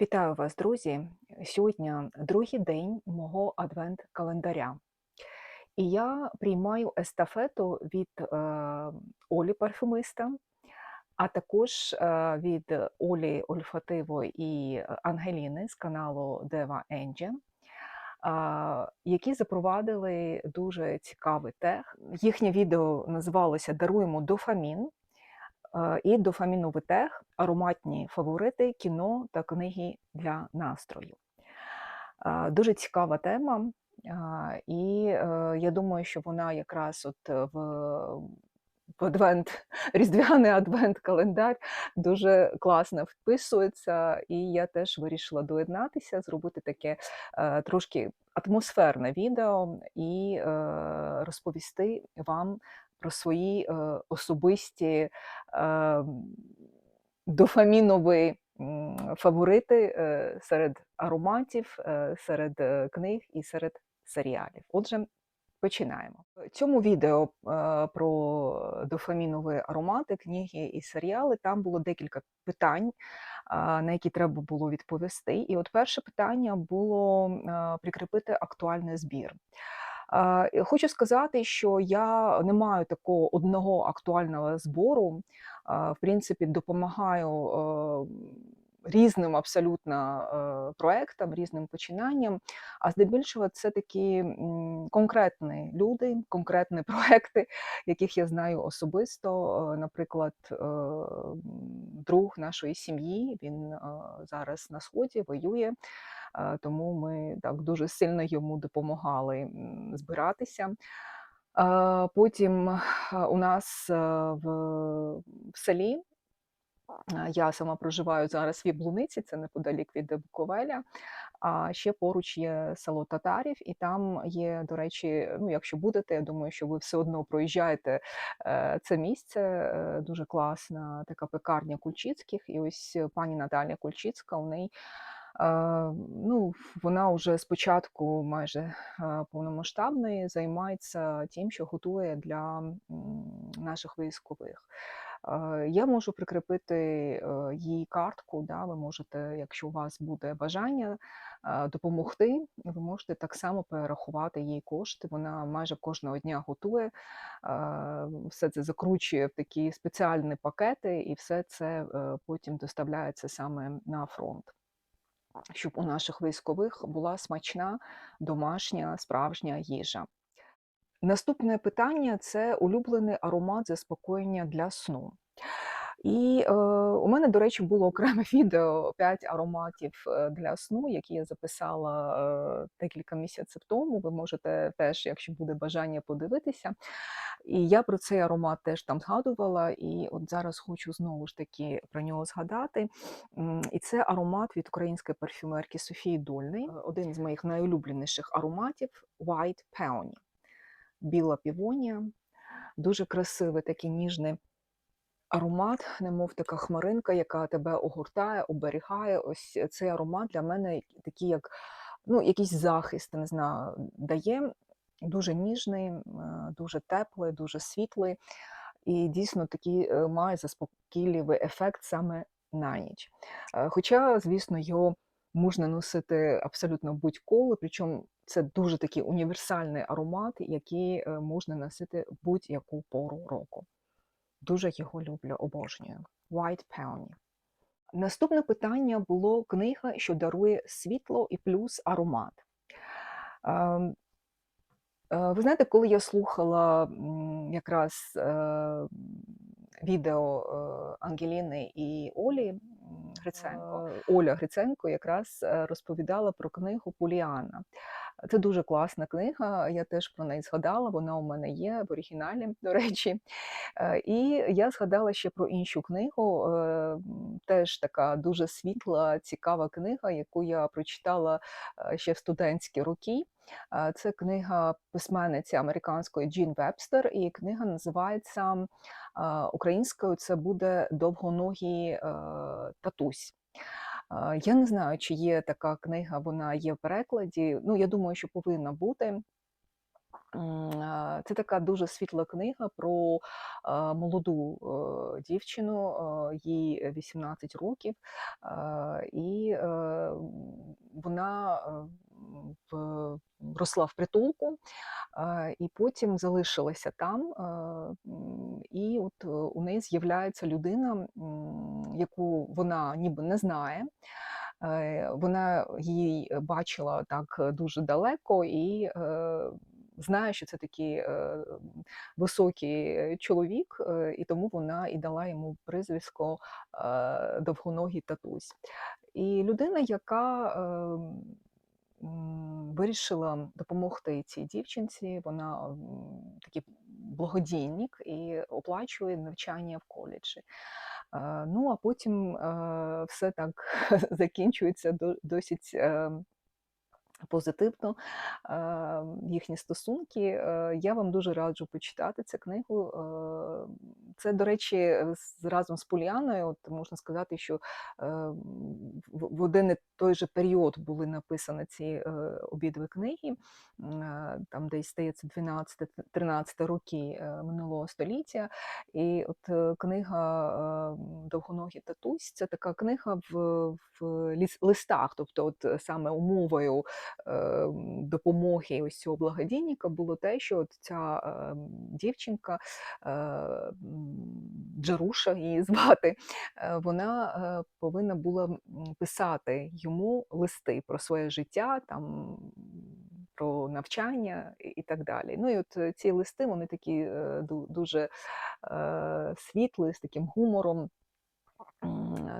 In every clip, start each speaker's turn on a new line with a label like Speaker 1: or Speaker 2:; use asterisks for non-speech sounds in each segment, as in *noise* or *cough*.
Speaker 1: Вітаю вас, друзі! Сьогодні другий день мого адвент-календаря. І я приймаю естафету від е, Олі парфюмиста, а також е, від Олі Ольфативо і Ангеліни з каналу Дева Енджі, які запровадили дуже цікавий тех. Їхнє відео називалося Даруємо дофамін. Е, І дофаміновий тех, ароматні фаворити, кіно та книги для настрою. Е, Дуже цікава тема, і е, я думаю, що вона якраз от в, адвент, *laughs* різдвяний адвент-календар дуже класно вписується. І я теж вирішила доєднатися, зробити таке трошки атмосферне відео і розповісти вам про свої е, особисті дофамінові фаворити е, серед ароматів, е, серед е, книг і серед серіалів. Отже, починаємо. Цьому відео про дофамінові аромати, книги і серіали там було декілька питань, на які треба було відповісти. І от перше питання було прикріпити актуальний збір. Хочу сказати, що я не маю такого одного актуального збору. В принципі, допомагаю е, різним абсолютно е, проектам, різним починанням. А здебільшого це такі конкретні люди, конкретні *laughs* проекти, яких я знаю особисто. Е, Наприклад, е, друг нашої сім'ї, він е, зараз на сході воює. Е, Тому ми так дуже сильно йому допомагали збиратися. Е, Потім е, у нас в, в селі я сама проживаю зараз в Яблуниці, це неподалік від Буковеля. А ще поруч є село Татарів, і там є, до речі, ну якщо будете, я думаю, що ви все одно проїжджаєте це місце. Дуже класна така пекарня Кульчицьких. І ось пані Наталя Кульчицька, у неї ну, вона вже з початку майже повномасштабної займається тим, що готує для наших військових. Я можу прикріпити е, її картку. Да, ви можете, якщо у вас буде бажання допомогти, ви можете так само перерахувати їй кошти. Вона майже кожного дня готує, все це закручує в такі спеціальні пакети, і все це е, потім доставляється саме на фронт щоб у наших військових була смачна домашня справжня їжа. Наступне питання це улюблений аромат заспокоєння для сну. І е, у мене, до речі, було окреме *laughs* відео 5 ароматів е, для сну, які я записала е, декілька місяців тому. Ви можете теж, якщо буде бажання, подивитися. І я про цей аромат теж там згадувала, і от зараз хочу знову ж таки про нього згадати. І це аромат від української парфюмерки Софії Дольний, е, один з моїх найулюбленіших ароматів White Peony. Біла півонія, дуже красивий, такий ніжний аромат, немов така хмаринка, яка тебе огортає, оберігає. Ось цей аромат для мене такий, як ну, якийсь захист, не знаю, дає. Дуже ніжний, е, дуже теплий, дуже світлий, і дійсно такий е, має заспокійливий ефект саме на ніч. Е, Хоча, звісно, його можна носити абсолютно будь-коли, причому це дуже такий універсальний аромат, який можна носити в будь-яку пору року. Дуже його люблю, обожнюю. White Peony. Наступне питання було книга, що дарує світло і плюс аромат. Ем, е, Ви знаєте, коли я слухала якраз е, відео е, Ангеліни і Олі Гриценко, Оля Гриценко якраз е, розповідала про книгу Поліана. Це дуже класна книга. Я теж про неї згадала. Вона у мене є в оригіналі, до речі. Е, І я згадала ще про іншу книгу, е, теж така дуже світла, цікава книга, яку я прочитала е, ще в студентські роки. Е, Це книга письменниці американської Джін Вебстер, і книга називається е, українською. Це буде довгоногий е, татусь. Я не знаю, чи є така книга, вона є в перекладі. Ну, я думаю, що повинна бути. Це така дуже світла книга про молоду дівчину, їй 18 років, і вона росла в притулку, і потім залишилася там. І от е, у неї з'являється людина, яку вона ніби не знає. Е, Вона її бачила так дуже далеко і е, знає, що це такий е, високий чоловік, і тому вона і дала йому прізвисько е, довгоногий татусь. І людина, яка е, м, вирішила допомогти цій дівчинці, вона такий благодійник і оплачує навчання в коледжі. Е, Ну, а потім е, все так *laughs* закінчується досить е, позитивно їхні стосунки. Е, Я вам дуже раджу почитати цю книгу. Е, Це, до речі, разом з Поліаною, можна сказати, що е, в один і той же період були написані ці обидві книги. Там десь стається 12-13 роки минулого століття. І от книга е, Довгоногий татусь це така книга в, в листах, тобто, от саме умовою допомоги ось цього благодійника було те, що от ця е, дівчинка е, Джаруша її *laughs* звати, е, вона е, повинна була писати йому листи про своє життя, там про навчання і так далі. Ну і от ці листи вони такі дуже світлі, з таким гумором.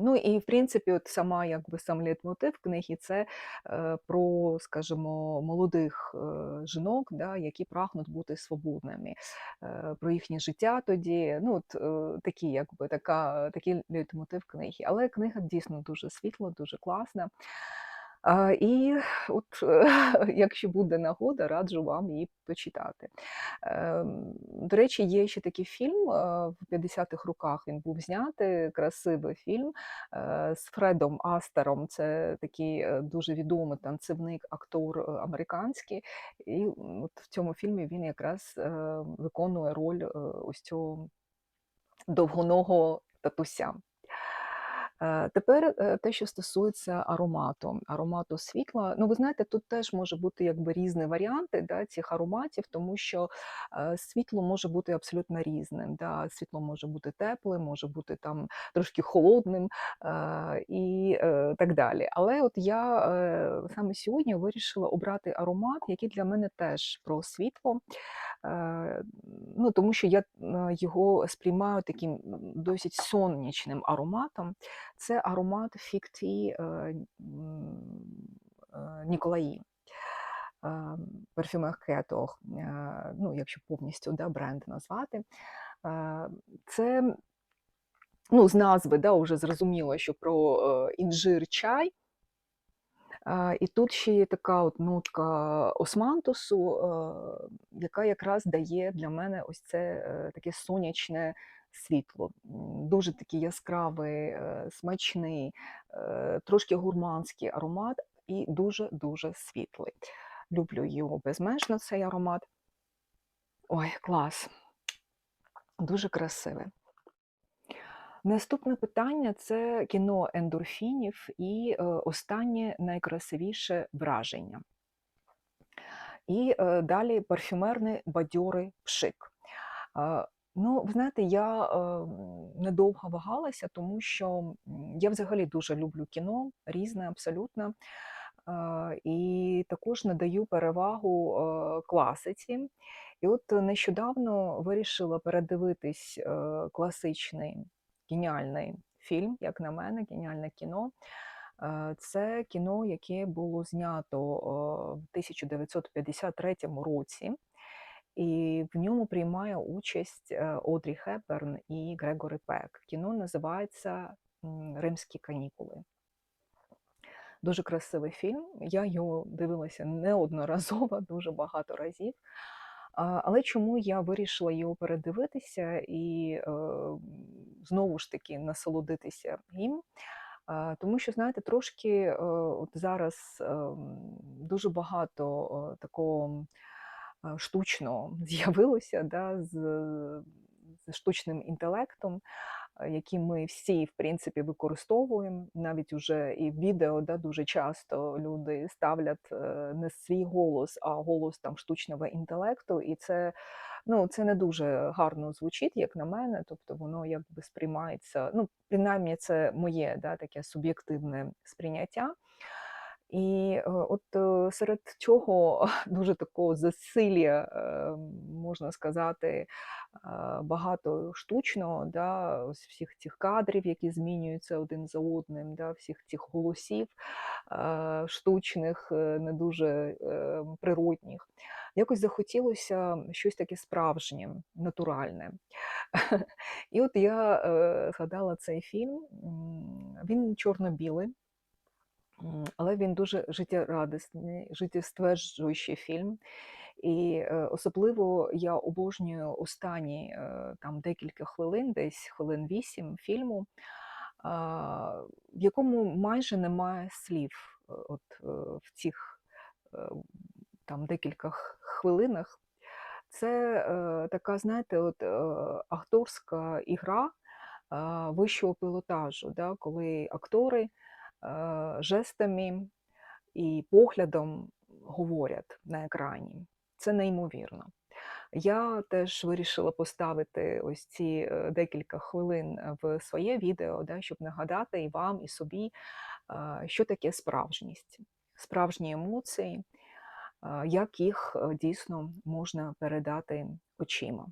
Speaker 1: Ну і в принципі, от сама якби сам лейтмотив книги це е, про, скажімо, молодих е, жінок, да, які прагнуть бути свободними, е, про їхнє життя тоді. Ну, от е, такі, якби така, такий лейтмотив книги. Але книга дійсно дуже світла, дуже класна. І от, *laughs* якщо буде нагода, раджу вам її почитати. Ем, До речі, є ще такий фільм е, в 50-х роках. Він був знятий, красивий фільм е, з Фредом Астером. Це такий е, дуже відомий танцівник, актор американський. І от в цьому фільмі він якраз виконує роль ось цього довгоного татуся. Е, Тепер е, те, що стосується аромату, аромату світла. Ну, ви знаєте, тут теж може бути якби різні варіанти да, цих ароматів, тому що е, світло може бути абсолютно різним. Да. Світло може бути теплим, може бути там трошки холодним і так далі. Але от я саме сьогодні вирішила обрати аромат, який для мене теж про світло. Ну, тому що я його сприймаю таким досить сонячним ароматом. Це аромат фікті Ніколаї. Парфюмер Кетох, ну, якщо повністю да, бренд назвати. Е, Це ну, з назви да, вже зрозуміло, що про е, інжир чай. І тут ще є така от нотка османтусу, е, яка якраз дає для мене ось це е, таке сонячне світло. Дуже такий яскравий, е, смачний, е, трошки гурманський аромат і дуже-дуже світлий. Люблю його безмежно, цей аромат. Ой, клас! Дуже красиве. Наступне питання це кіно ендорфінів і е, останнє найкрасивіше враження. І далі парфюмерний бадьорий пшик. Ну, ви знаєте, я е, недовго вагалася, тому що я взагалі дуже люблю кіно, різне абсолютно. Е, І також надаю перевагу е, класиці. І от нещодавно вирішила передивитись е, класичний геніальний фільм, як на мене, геніальне кіно. Е, Це кіно, яке було знято е, в 1953 році, і в ньому приймає участь е, Одрі Хепберн і Грегорі Пек. Кіно називається Римські канікули. Дуже красивий фільм. Я його дивилася неодноразово, *laughs* дуже багато разів. Але чому я вирішила його передивитися і е, знову ж таки насолодитися їм? Тому що, знаєте, трошки е, от зараз е, дуже багато е, такого штучно *laughs* з'явилося да, з, з штучним інтелектом, який ми всі, в принципі, використовуємо. Навіть уже і в відео да, дуже часто люди ставлять е, не свій голос, а голос там штучного інтелекту. І це ну, це не дуже гарно звучить, як на мене. Тобто воно якби сприймається. Ну, принаймні, це моє да, таке суб'єктивне сприйняття. І е, от е, серед цього *laughs* дуже такого засилля, е, можна сказати, багато штучного, да, всіх цих кадрів, які змінюються один за одним, да, всіх цих голосів штучних, не дуже природних. Якось захотілося щось таке справжнє, натуральне. *laughs* І от я згадала цей фільм, він чорно-білий. Але він дуже життєрадісний, життєстверджуючий фільм. І е, особливо я обожнюю останні е, там декілька хвилин, десь хвилин вісім фільму, в якому майже немає слів. Е, От в цих там декілька хвилинах. Це така, знаєте, от, акторська ігра вищого пілотажу, да, коли актори жестами і поглядом говорять на екрані. Це неймовірно. Я теж вирішила поставити ось ці е, декілька хвилин в своє відео, да, щоб нагадати і вам, і собі, е, що таке справжність, справжні емоції, е, як їх е, дійсно можна передати очима.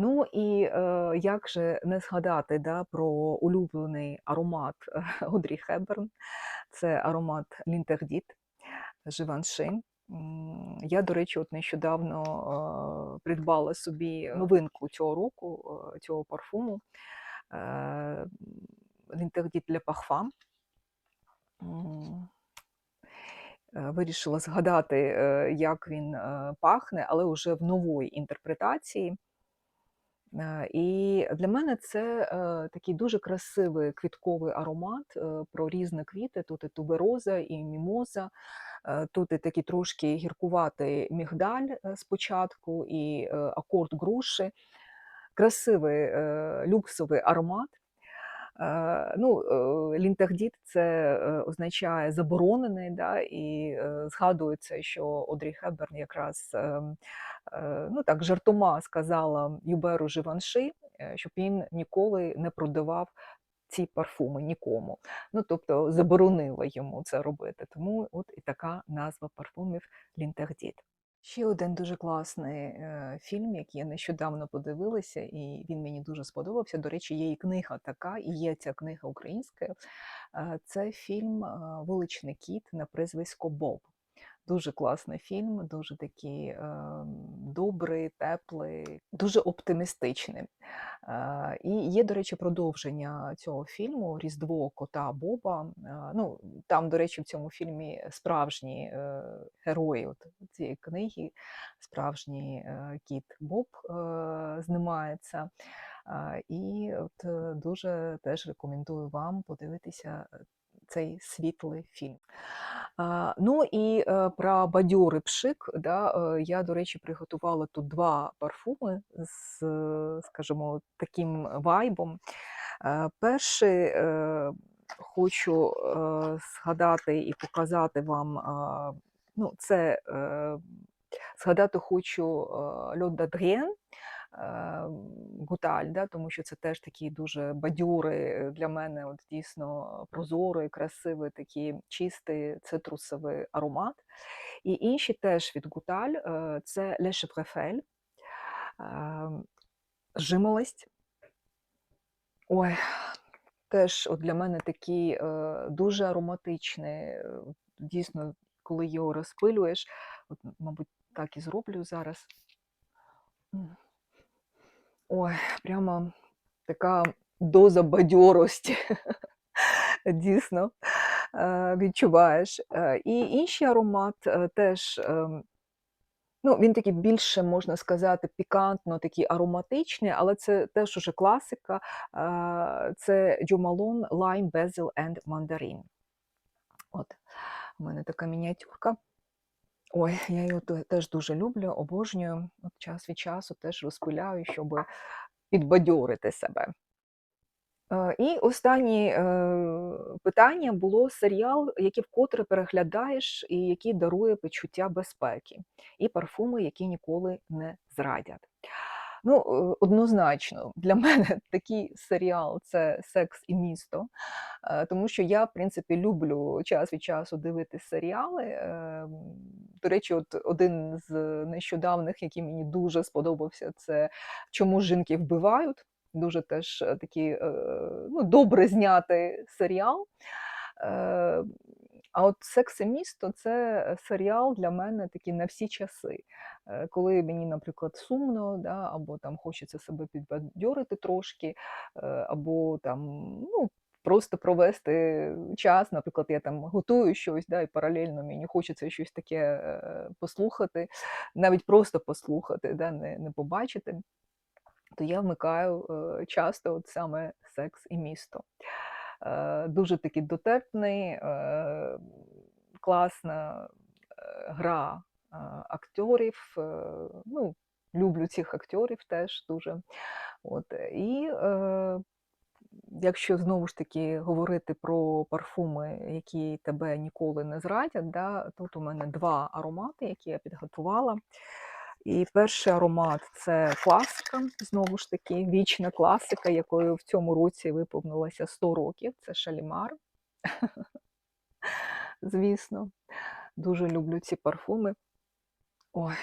Speaker 1: Ну і е, як же не згадати да, про улюблений аромат *laughs* Одрі Хеберн, це аромат Лінтердіт Живанши. Я, до речі, от нещодавно е, придбала собі новинку цього року, е, цього парфуму Лінтердіт для. М, е, Вирішила згадати, як він пахне, але вже в новій інтерпретації. Е, І для мене це е, такий дуже красивий квітковий аромат е, про різні квіти. Тут і тубероза, і мімоза, тут і такий трошки гіркуватий мігдаль спочатку, і акорд груші. Красивий люксовий аромат. Е, Ну, е, лінтагдіт це е, означає заборонений, да, і згадується, що Одрі Хеберн якраз ну, так, жартома сказала Юберу Живанши, щоб він ніколи не продавав ці парфуми нікому. Ну, тобто заборонила йому це робити. Тому от і така назва парфумів Лінтагдіт. Ще один дуже класний е, фільм, який я нещодавно подивилася, і він мені дуже сподобався. До речі, є і книга така, і є ця книга українською. Е, Це фільм е, Вуличний кіт на прізвисько Боб. Дуже класний фільм, дуже такий е, добрий, теплий, дуже оптимістичний. Е, і є, до речі, продовження цього фільму Різдво кота Боба. Е, ну, там, до речі, в цьому фільмі справжні е, герої от цієї книги, справжній е, кіт Боб е, знімається. Е, і от е, дуже теж рекомендую вам подивитися е, цей світлий фільм. Ну і е, про бадьорий пшик. Да, е, я, до речі, приготувала тут два парфуми з, е, скажімо, таким вайбом. Перший хочу згадати і показати вам. ну, це згадати хочу Льот Дадріен. Гуталь, да, тому що це теж такий дуже бадьорий е, для мене, от дійсно прозорий, красивий, такий чистий цитрусовий аромат. І інші теж від Гуталь е, це Le Chevrefel, е, жимолость. Ой, теж от для мене такий е, дуже ароматичний. Дійсно, коли його розпилюєш, от, мабуть, так і зроблю зараз. Ой, прямо така доза бадьорості. Дійсно, е, відчуваєш. Е, І інший аромат е, теж, ем, ну, він такий більше, можна сказати, пікантно, такий ароматичний, але це теж уже класика. Е, Це Jo Lime, Basil and Mandarin. От, у мене така мініатюрка. Ой, я його теж дуже люблю, обожнюю. От час від часу теж розпиляю, щоб підбадьорити себе. Е, І останнє е, питання було серіал, який вкотре переглядаєш і який дарує почуття безпеки, і парфуми, які ніколи не зрадять. Ну, е, однозначно, для *laughs* мене такий серіал це секс і місто, е, тому що я, в принципі, люблю час від часу дивитися серіали. Е, До речі, от один з нещодавних, який мені дуже сподобався, це Чому жінки вбивають. Дуже теж е, такий е, ну, добре знятий серіал. А от «Секс і місто це серіал для мене такий на всі часи. Е, Коли мені, наприклад, сумно, да, або там хочеться себе підбадьорити трошки, е, або там ну, просто провести час. Наприклад, я там готую щось, да, і паралельно мені хочеться щось таке е, послухати, навіть просто послухати, да, не, не побачити то я вмикаю часто от саме секс і місто. Е, Дуже такий дотепний, е, класна е, гра акторів. Ну, люблю цих акторів теж дуже. От. І якщо знову ж таки говорити про парфуми, які тебе ніколи не зрадять, да, тут у мене два аромати, які я підготувала. І перший аромат це класика, знову ж таки, вічна класика, якою в цьому році виповнилося 100 років. Це шалімар. Звісно, дуже люблю ці парфуми. Ой,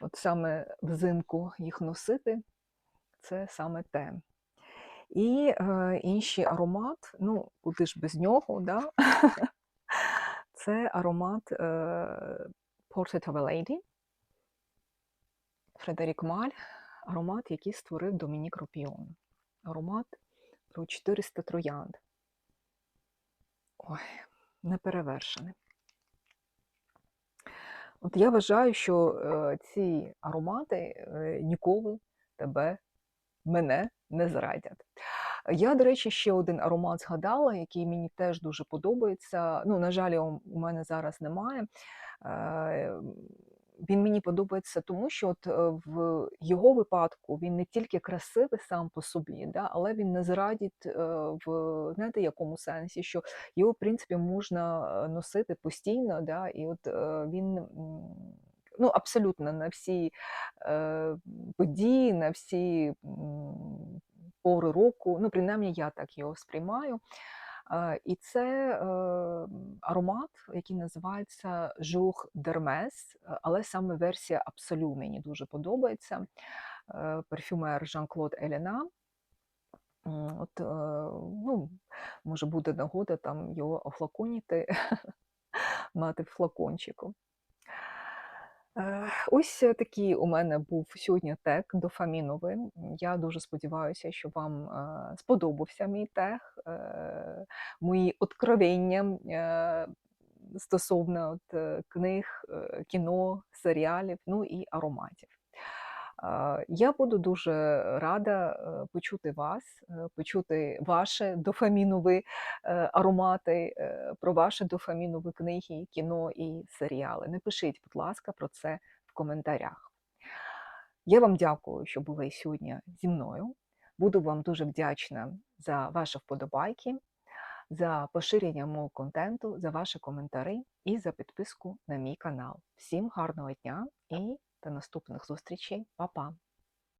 Speaker 1: от саме взимку їх носити це саме те. І е, інший аромат, ну, куди ж без нього, да? *laughs* це аромат е, Portrait of a Lady. Фредерік Маль, аромат, який створив Домінік Ропіон. Аромат про 400 троянд. Ой, неперевершений. От я вважаю, що е, ці аромати е, ніколи тебе, мене не зрадять. Я, до речі, ще один аромат згадала, який мені теж дуже подобається. Ну, на жаль, у мене зараз немає. Е, Він мені подобається тому, що от е, в його випадку він не тільки красивий сам по собі, да, але він не зрадить е, в знаєте, якому сенсі, що його, в принципі, можна е, носити постійно, да, і от він ну, абсолютно на всі е, події, на всі пори року, ну, принаймні я так його сприймаю. Е, І це е, аромат, який називається Жух е, але саме версія Абсолю мені дуже подобається. Е, Парфюмер Жан-Клод Елена. От, ну, може буде нагода там його офлаконіти, *laughs* мати в флакончику. Е, Ось такий у мене був сьогодні тег дофаміновий. М, Я дуже сподіваюся, що вам сподобався мій тег, е, мої откровення е, стосовно от, е, книг, кіно, серіалів, ну і ароматів. Е, Я буду дуже рада е, почути вас, е, почути ваші дофамінові е, аромати, е, про ваші дофамінові книги, кіно і серіали. Напишіть, будь ласка, про це в коментарях. Я вам дякую, що були сьогодні зі мною. Буду вам дуже вдячна за ваші вподобайки, за поширення мого контенту, за ваші коментарі і за підписку на мій канал. Всім гарного дня і до наступних зустрічей. Па-па!